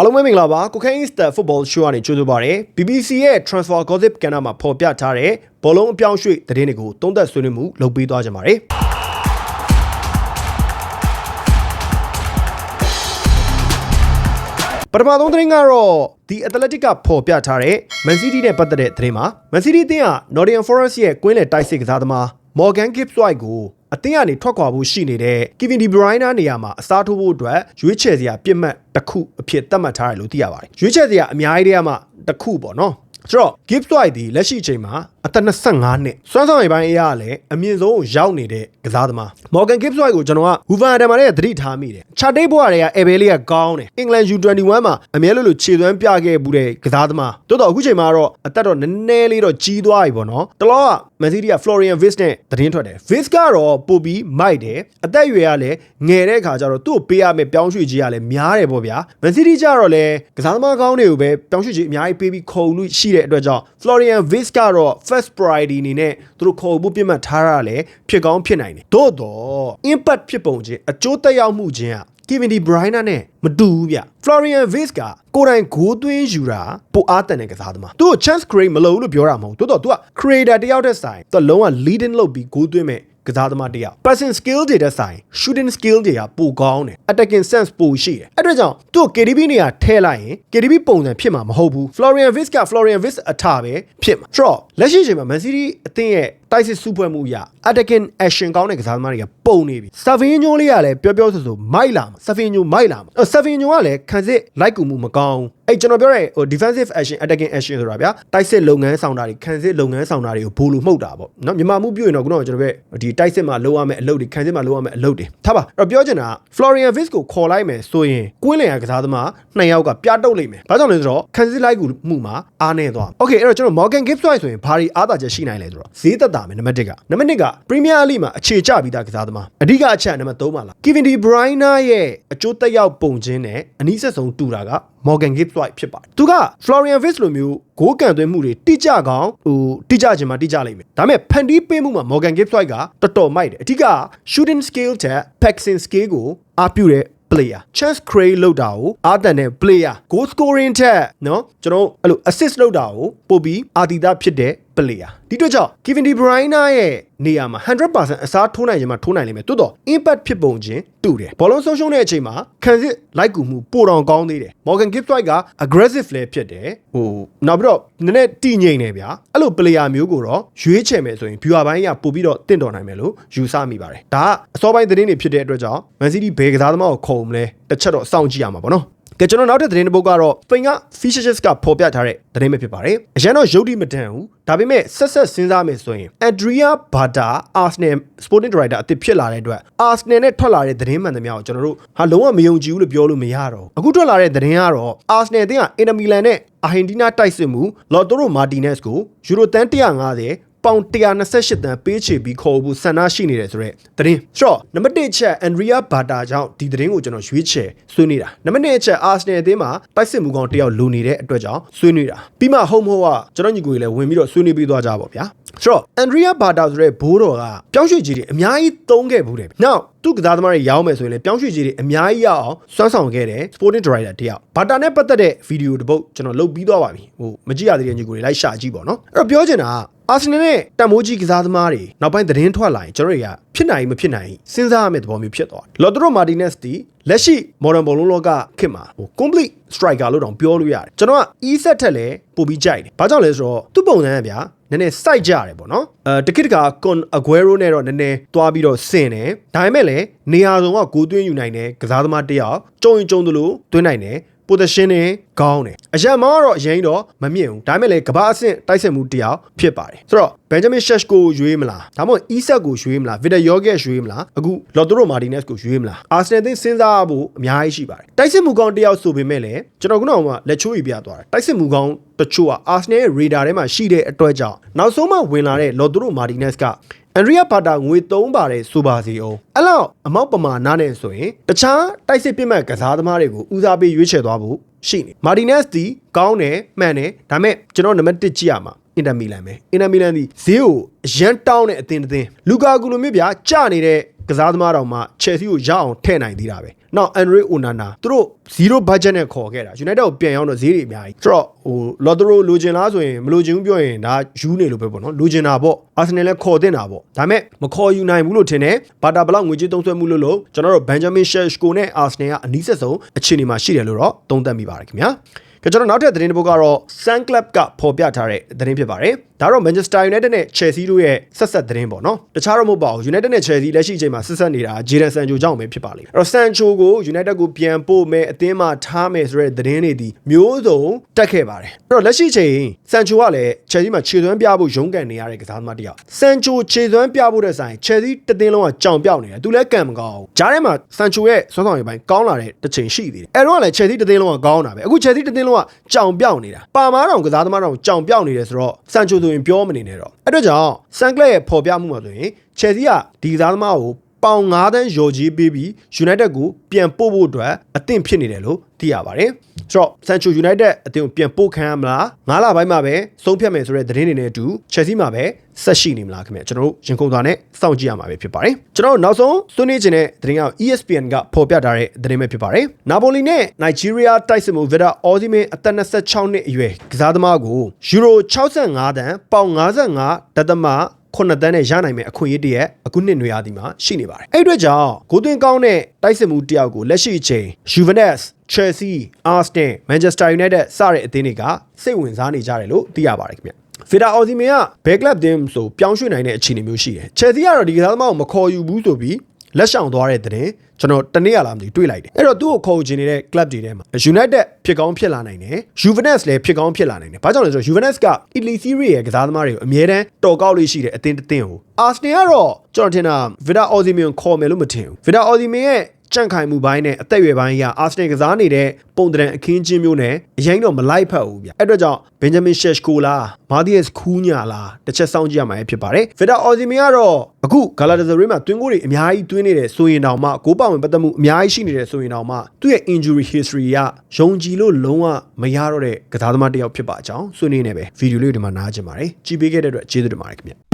အားလုံးပဲမင်္ဂလာပါကိုခိုင်း Insta Football Show ကနေကြိုဆိုပါရစေ BBC ရဲ့ Transfer Gossip ကဏ္ဍမှာဖော်ပြထားတဲ့ဘောလုံးအပြောင်းအရွှေ့သတင်းတွေကိုသုံးသပ်ဆွေးနွေးမှုလုပ်ပေးသွားကြပါမယ်ပထမဆုံးသတင်းကတော့ The Athletic ကဖော်ပြထားတဲ့ Man City နဲ့ပတ်သက်တဲ့သတင်းမှာ Man City အသင်းက Nottingham Forest ရဲ့ကွင်းလယ်တိုက်စစ်ကစားသမား Morgan Gibbs White ကို အသင်းကနေထွက်ခွာဖို့ရှိနေတဲ့ Kevin De Bruyne နေရာမှာအစားထိုးဖို့အတွက်ရွေးချယ်စရာပြစ်မှတ်တစ်ခုအဖြစ်သတ်မှတ်ထားတယ်လို့သိရပါတယ်။ရွေးချယ်စရာအများကြီးတည်းကမှတစ်ခုပေါ့နော်။ဆိုတော့ Gibbs White ဒီလက်ရှိအချိန်မှာအသက်25နှစ်စွမ်းဆောင်ရည်ပိုင်းအရာလည်းအမြင့်ဆုံးကိုရောက်နေတဲ့ကစားသမား Morgan Gibbs White ကိုကျွန်တော်က Wolverhampton မှာလည်းသတိထားမိတယ်။ချာတိတ်ဘွားတွေက Ebel လေးကကောင်းတယ်။ England U21 မှာအမြဲလို့လို့ခြေသွမ်းပြခဲ့ဘူးတဲ့ကစားသမား။တိုးတော့အခုချိန်မှာတော့အသက်တော့နည်းနည်းလေးတော့ကြီးသွားပြီပေါ့နော်။တလောက Man City က Florian Wirtz နဲ့သတင်းထွက်တယ်။ Wirtz ကတော့ပို့ပြီးမိုက်တယ်။အသက်အရွယ်ကလည်းငယ်တဲ့အခါကျတော့သူ့ကိုပေးရမယ့်ပြောင်းရွှေ့ကြီးကလည်းများတယ်ပေါ့ဗျာ။ Man City ကျတော့လည်းကစားသမားကောင်းတွေကိုပဲပြောင်းရွှေ့ကြီးအများကြီးပေးပြီးခုံလို့ရှိတဲ့အတွက်ကြောင့် Florian Wirtz ကတော့ first priority အနေနဲ့သူတို့ခေါ်ဖို့ပြစ်မှတ်ထားရတာလည်းဖြစ်ကောင်းဖြစ်နိုင်တယ်။သို့တော့ impact ဖြစ်ပုံချင်းအကျိုးသက်ရောက်မှုချင်းက Kevin De Bruyne နဲ့မတူဘူးဗျ Florian Wirtz ကကိုယ်တိုင်ဂိုးသွင်းယူတာပိုအားတန်တဲ့ကစားသမားသူ့ကို chance create မလုပ်ဘူးလို့ပြောတာမဟုတ်ဘူးတိုးတော့ तू က creator တယောက်တည်းဆိုင်သူလုံးဝ leading လုပ်ပြီးဂိုးသွင်းမဲ့ ကစားသမားတယောက် passing skill တွေတဲ့ဆိုင် shooting skill တွေကပိုကောင်းတယ် attacking sense ပိုရှိတယ်အဲ့ဒါကြောင့်သူ့ KDB နေရာထဲလိုက်ရင် KDB ပုံစံဖြစ်မှာမဟုတ်ဘူး Florian Wirtz က Florian Wirtz အထပဲဖြစ်မှာဆိုတော့လက်ရှိအချိန်မှာ Man City အသင်းရဲ့ တိုက်စစ်စုဖွဲ့မှုအရ attacking action ကောင်းတဲ့ကစားသမားတွေကပုံနေပြီ Savinho လေးကလည်းပြောပြောဆိုဆိုမိုက်လာမှာ Savinho မိုက်လာမှာ Savinho ကလည်းခံစစ်လိုက်ကူမှုမကောင်းအဲ့ကျွန်တော်ပြောတဲ့ဟို defensive action attacking action ဆိုတာဗျာတိုက်စစ်လုပ်ငန်းဆောင်တာတွေခံစစ်လုပ်ငန်းဆောင်တာတွေကိုဘိုးလိုမှုတ်တာပေါ့နော်မြန်မာမှုပြုရင်တော့ခုနကကျွန်တော်ပြောဒီတိုက်စစ်မှာလုပ်ရမယ့်အလုပ်တွေခံစစ်မှာလုပ်ရမယ့်အလုပ်တွေထားပါအဲ့တော့ပြောချင်တာ Florian Wirtz ကိုခေါ်လိုက်မယ်ဆိုရင်ကွင်းလယ်ရကစားသမားနှစ်ယောက်ကပြတုတ်လိမ့်မယ်ဘာကြောင့်လဲဆိုတော့ခံစစ်လိုက်ကူမှုမှာအားနေသွား Okay အဲ့တော့ကျွန်တော် Morgan Gibbs White ဆိုရင်ဘာတွေအားသာချက်ရှိနိုင်လဲဆိုတော့ဈေးသက်သမယ်နံပါတ်1ကနံပါတ်2က Premier League မှာအခြေကျပြီးသားကစားသမားအဓိကအချက်နံပါတ်3ပါလား Kevin De Bruyne ရဲ့အကျိုးသက်ရောက်ပုံချင်းနဲ့အနည်းဆက်ဆုံးတူတာက Morgan Gibbs White ဖြစ်ပါတယ်သူက Florian Wirtz လိုမျိုးဂိုးကန်သွင်းမှုတွေတိကျကောင်းဟိုတိကျခြင်းမှာတိကျလိမ့်မယ်ဒါပေမဲ့ဖန်တီးပေးမှုမှာ Morgan Gibbs White ကတော်တော်မိုက်တယ်အဓိက shooting skill တဲ့ passing skill ကိုအားပြုတဲ့ player chance create လုပ်တာကိုအားတန်တဲ့ player goal scoring ထက်เนาะကျွန်တော်အဲ့လို assist လုပ်တာကိုပို့ပြီးအာတီတာဖြစ်တဲ့ player ဒီတော့ကြောင့် Kevin De Bruyne ရဲ့နေရာမှာ100%အစားထိုးနိုင်ခြင်းမှာထိုးနိုင်လိမ့်မယ်တိုးတော့ impact ဖြစ်ပုံချင်းတူတယ်ဘောလုံးဆုံးရှုံးတဲ့အချိန်မှာခံစစ်လိုက်ကူမှုပိုတောင်ကောင်းသေးတယ် Morgan Gibbs White က aggressive လည်းဖြစ်တယ်ဟိုနောက်ပြီးတော့နည်းနည်းတည်ငြိမ်နေဗျာအဲ့လို player မျိုးကိုတော့ရွေးချယ်မယ်ဆိုရင် viewer ဘိုင်းကပို့ပြီးတော့တင့်တော်နိုင်မယ်လို့ယူဆမိပါတယ်ဒါကအစောပိုင်းသတင်းတွေဖြစ်တဲ့အတွက်ကြောင့် Man City ဘယ်ကစားသမားကိုခုံမလဲတစ်ချက်တော့စောင့်ကြည့်ရမှာပေါ့နော် ကဲကျွန်တော်နောက်တဲ့သတင်းတစ်ပုဒ်ကတော့ပိန်က Fishes ကဖော်ပြထားတဲ့သတင်းပဲဖြစ်ပါတယ်။အရန်တော့ရုပ်တိမတန်ဘူး။ဒါပေမဲ့ဆက်ဆက်စဉ်းစားမယ်ဆိုရင် Adria Bata Arsenal Sporting Director အသစ်ဖြစ်လာတဲ့အတွက် Arsenal နဲ့ထွက်လာတဲ့သတင်းမှန်သမျှကိုကျွန်တော်တို့ဟာလုံးဝမယုံကြည်ဘူးလို့ပြောလို့မရတော့ဘူး။အခုထွက်လာတဲ့သတင်းကတော့ Arsenal အသင်းက Inter Milan နဲ့ Argentina တိုက်စစ်မှု Lautaro Martinez ကိုယူရိုတန်150 ပေါင်128တန်ပေးချေပြီးခေါ်ဖို့ဆန္ဒရှိနေတယ်ဆိုတော့သတင်းဆိုတော့နံပါတ်1ချက်အန်ဒရီယာဘာတာကြောင့်ဒီသတင်းကိုကျွန်တော်ရွေးချယ်ဆွေးနေတာနံပါတ်2ချက်အာဆနယ်အသင်းမှာတိုက်စစ်မှုကောင်တယောက်လိုနေတဲ့အတွက်ကြောင့်ဆွေးနေတာပြီးမှဟုံးမိုးကကျွန်တော်ညီကိုကြီးလည်းဝင်ပြီးတော့ဆွေးနွေးပြီးသွားကြပါဗျာဆိုတော့အန်ဒရီယာဘာတာဆိုတဲ့ဘိုးတော်ကပြောင်းရွှေ့ကြီးတွေအများကြီးသုံးခဲ့ဘူးတယ်။ Now သူ့ကစားသမားတွေရောင်းမယ်ဆိုရင်လည်းပြောင်းရွှေ့ကြီးတွေအများကြီးရအောင်စွမ်းဆောင်ခဲ့တယ် Sporting Director တယောက်ဘာတာနဲ့ပတ်သက်တဲ့ဗီဒီယိုတစ်ပုတ်ကျွန်တော်လုပ်ပြီးသွားပါပြီဟိုမကြည့်ရသေးတဲ့ညီကိုတွေလိုက်ရှာကြည့်ပါတော့အဲ့တော့ပြောချင်တာ အာဆင်နယ်နဲ့တန်မိုးကြီးကစားသမားတွေနောက်ပိုင်းသတင်းထွက်လာရင်ကျွန်တော်တွေကဖြစ်နိုင်မဖြစ်နိုင်စဉ်းစားရမယ့်သဘောမျိုးဖြစ်သွားတယ်လော်ဒရိုမာတီနက်စ်တီလက်ရှိ modern ဘောလုံးလောကခေတ်မှာဟို complete striker လို့တောင်ပြောလို့ရတယ်ကျွန်တော်က e set ထက်လည်းပိုပြီးကြိုက်တယ်ဘာကြောင့်လဲဆိုတော့သူ့ပုံစံကဗျာနည်းနည်းစိုက်ကြရတယ်ပေါ့နော်အဲတကိတကကွန်အဂွဲရိုနဲ့တော့နည်းနည်းသွားပြီးတော့ဆင်တယ်ဒါပေမဲ့လည်းနေရာစုံကဂိုးသွင်းယူနိုင်တဲ့ကစားသမားတစ်ယောက်ကြုံရင်ကြုံသလိုသွင်းနိုင်တယ် position နဲ့ကောင်းတယ်အရန်မောကတော့အရင်တော့မမြင့်ဘူးဒါပေမဲ့လည်းကဘာအဆင့်တိုက်ဆက်မှုတယောက်ဖြစ်ပါတယ်ဆိုတော့ Benjamin Sheshko ကိုရွေးမလားဒါမှမဟုတ် Isak ကိုရွေးမလား Victor Yorke ရွေးမလားအခု Lautaro Martinez ကိုရွေးမလား Arsenal သိစဉ်းစားဖို့အများကြီးရှိပါတယ်တိုက်စစ်မှုကောင်းတယောက်ဆိုပေမဲ့လည်းကျွန်တော်ခုနကလက်ချိုးကြီးပြသွားတယ်တိုက်စစ်မှုကောင်းတချို့က Arsenal ရဲ့ radar ထဲမှာရှိတဲ့အတွက်ကြောင့်နောက်ဆုံးမှဝင်လာတဲ့ Lautaro Martinez က အန်ဒရီယာဘာတာငွေ3ပါတယ်ဆိုပါစီအောင်အဲ့လောက်အမောက်ပမာဏနဲ့ဆိုရင်တခြားတိုက်စစ်ပြစ်မှတ်ကစားသမားတွေကိုဦးစားပေးရွေးချယ်သွားဖို့ရှိနေမာတီနက်စ်ဒီကောင်းတယ်မှန်တယ်ဒါပေမဲ့ကျွန်တော်နံပါတ်1ကြည့်ရမှာအင်တာမီလန်ပဲအင်တာမီလန်ဒီဈေးကိုအရန်တောင်းတဲ့အသင်းတစ်သင်းလူကာကူလိုမျိုးဗျာကြနေတဲ့ ကစားသမားတော်မှချယ်ဆီကိုရအောင်ထည့်နိုင်သေးတာပဲ။နောက်အန်ဒရီအိုနာနာသူတို့0 budget နဲ့ခေါ်ခဲ့တာ United ကိုပြန်ရောက်တော့ဈေးတွေအများကြီး။ဆိုတော့ဟိုလော်ဒရိုလိုချင်လားဆိုရင်မလိုချင်ဘူးပြောရင်ဒါယူနေလို့ပဲပေါ့နော်။လိုချင်တာပေါ့။အာဆင်နယ်လည်းခေါ်တင်တာပေါ့။ဒါပေမဲ့မခေါ်ယူနိုင်ဘူးလို့ထင်တယ်။ဘာတာဘလောက်ငွေကြေးသုံးစွဲမှုလို့လို့ကျွန်တော်တို့ Benjamin Sheshko နဲ့ Arsenal ကအနီးဆက်ဆုံးအခြေအနေမှာရှိတယ်လို့တော့သုံးသပ်မိပါတယ်ခင်ဗျာ။ကကျွန်တော်နောက်ထပ်သတင်းတစ်ပုဒ်ကတော့ Sun Club ကဖော်ပြထားတဲ့သတင်းဖြစ်ပါတယ်။ ဒါတော့ Manchester United နဲ့ Chelsea တို့ရဲ့ဆက်ဆက်သတင်းပေါ့နော်။တခြားတော့မဟုတ်ပါဘူး။ United နဲ့ Chelsea လက်ရှိအချိန်မှာဆက်ဆက်နေတာ Jadon Sancho ကြောင့်ပဲဖြစ်ပါလိမ့်။အဲ့တော့ Sancho ကို United ကိုပြန်ပို့မယ်အသင်းမှာထားမယ်ဆိုတဲ့သတင်းတွေဒီမျိုးစုံတက်ခဲ့ပါတယ်။အဲ့တော့လက်ရှိအချိန် Sancho ကလည်း Chelsea မှာခြေသွမ်းပြဖို့ရုန်းကန်နေရတဲ့ကစားသမားတစ်ယောက်။ Sancho ခြေသွမ်းပြဖို့တဲ့ဆိုင် Chelsea တသင်းလုံးကကြောင်ပြောက်နေတယ်။သူလည်းကံမကောင်းဘူး။ဂျားထဲမှာ Sancho ရဲ့ဆွမ်းဆောင်ရည်ပိုင်းကောင်းလာတဲ့တစ်ချိန်ရှိသေးတယ်။အဲ့တော့ကလည်း Chelsea တသင်းလုံးကကောင်းတာပဲ။အခု Chelsea တသင်းလုံးကကြောင်ပြောက်နေတာ။ပါမားတောင်ကစားသမားတောင်ကြောင်ပြောက်နေတယ်ဆိုတော့ Sancho ဆိုရင်ပြောမနေနဲ့တော့။အဲ့တော့ကြောင့် Sancler ရဲ့ပေါ်ပြမှုမှာဆိုရင် Chelsea ကဒီကစားသမားကို ပေါင်9တန်းရော်ကြီးပေးပြီး United ကိုပြန်ပို့ဖို့အတွက်အသင့်ဖြစ်နေတယ်လို့သိရပါတယ်။ဆိုတော့ Sancho United အသင်းကိုပြန်ပို့ခံရမလား။9လပိုင်းမှာပဲဆုံးဖြတ်မယ်ဆိုတဲ့သတင်းတွေနဲ့အတူ Chelsea မှာပဲဆက်ရှိနေမလားခင်ဗျ။ကျွန်တော်တို့ရင်ခုန်သွားနဲ့စောင့်ကြည့်ရမှာပဲဖြစ်ပါတယ်။ကျွန်တော်တို့နောက်ဆုံးဆွေးနွေးခြင်းတဲ့သတင်းက ESPN ကဖော်ပြထားတဲ့သတင်းပဲဖြစ်ပါတယ်။နာပိုလီနဲ့ Nigeria တိုက်စစ်မှု Vida Osimhen အသက်26နှစ်အရွယ်ကစားသမားကိုယူရို65တန်းပေါင်55ဒသမ ခုနှစ်တန်းနဲ့ရနိုင်မယ့်အခွင့်အရေးတည်းရဲ့အခုနှစ်နွေရာသီမှာရှိနေပါတယ်။အဲ့ဒီအတွက်ကြောင့်ဂိုးသွင်းကောင်းတဲ့တိုက်စစ်မှုတယောက်ကိုလက်ရှိအချိန် Juventus Chelsea, Arsenal, Manchester United စတဲ့အသင်းတွေကစိတ်ဝင်စားနေကြတယ်လို့သိရပါတယ်ခင်ဗျ။ဖီတာအော်စီမင်ကဘဲကလပ်တင်းဆိုပြောင်းရွှေ့နိုင်တဲ့အခြေအနေမျိုးရှိတယ်။ Chelsea ကတော့ဒီကစားသမားကိုမခေါ်ယူဘူးဆိုပြီး လက်ဆောင်သွားတဲ့တဲ့ကျွန်တော်တနေ့ရလာမသိတွေ့လိုက်တယ်အဲ့တော့သူ့ကိုခေါ်ချင်နေတဲ့ club တွေထဲမှာ United ဖြစ်ကောင်းဖြစ်လာနိုင်တယ် Juventus လည်းဖြစ်ကောင်းဖြစ်လာနိုင်တယ်ဘာကြောင့်လဲဆိုတော့ Juventus က Italy Serie ရဲ့ကစားသမားတွေကိုအမြဲတမ်းတော်ကောက်လေးရှိတယ်အသင်းတစ်သင်းကို Arsenal ကတော့ကျွန်တော်ထင်တာ Vida Osimhen ခေါ်မယ်လို့မထင်ဘူး Vida Osimhen ရဲ့ ကြန့်ခိုင်မှုပိုင်းနဲ့အသက်အရွယ်ပိုင်းအရအာဆင်နယ်ကစားနေတဲ့ပုံတံအခင်းချင်းမျိုးနဲ့အရင်တော့မလိုက်ဖက်ဘူးဗျအဲ့အတွက်ကြောင့်ဘင်ဂျမင်ရှက်ရှကိုလားမာဒီယက်စ်ခူးညာလားတစ်ချက်စောင့်ကြည့်ရမှာဖြစ်ပါတယ်ဗီတာအော်ဇီမီကတော့အခုဂါလာတာဇရီမှာတွင်းကိုတွေအများကြီးတွင်းနေတယ်ဆိုရင်တောင်မှကိုပောက်ဝင်ပတ်သက်မှုအများကြီးရှိနေတယ်ဆိုရင်တောင်မှသူ့ရဲ့ injury history ကယုံကြည်လို့လုံးဝမရတော့တဲ့ကစားသမားတစ်ယောက်ဖြစ်ပါအကြောင်းဆွေးနွေးနေပဲဗီဒီယိုလေးဒီမှာနားကြင်ပါတယ်ကြည့်ပေးခဲ့တဲ့အတွက်ကျေးဇူးတင်ပါတယ်ခင်ဗျ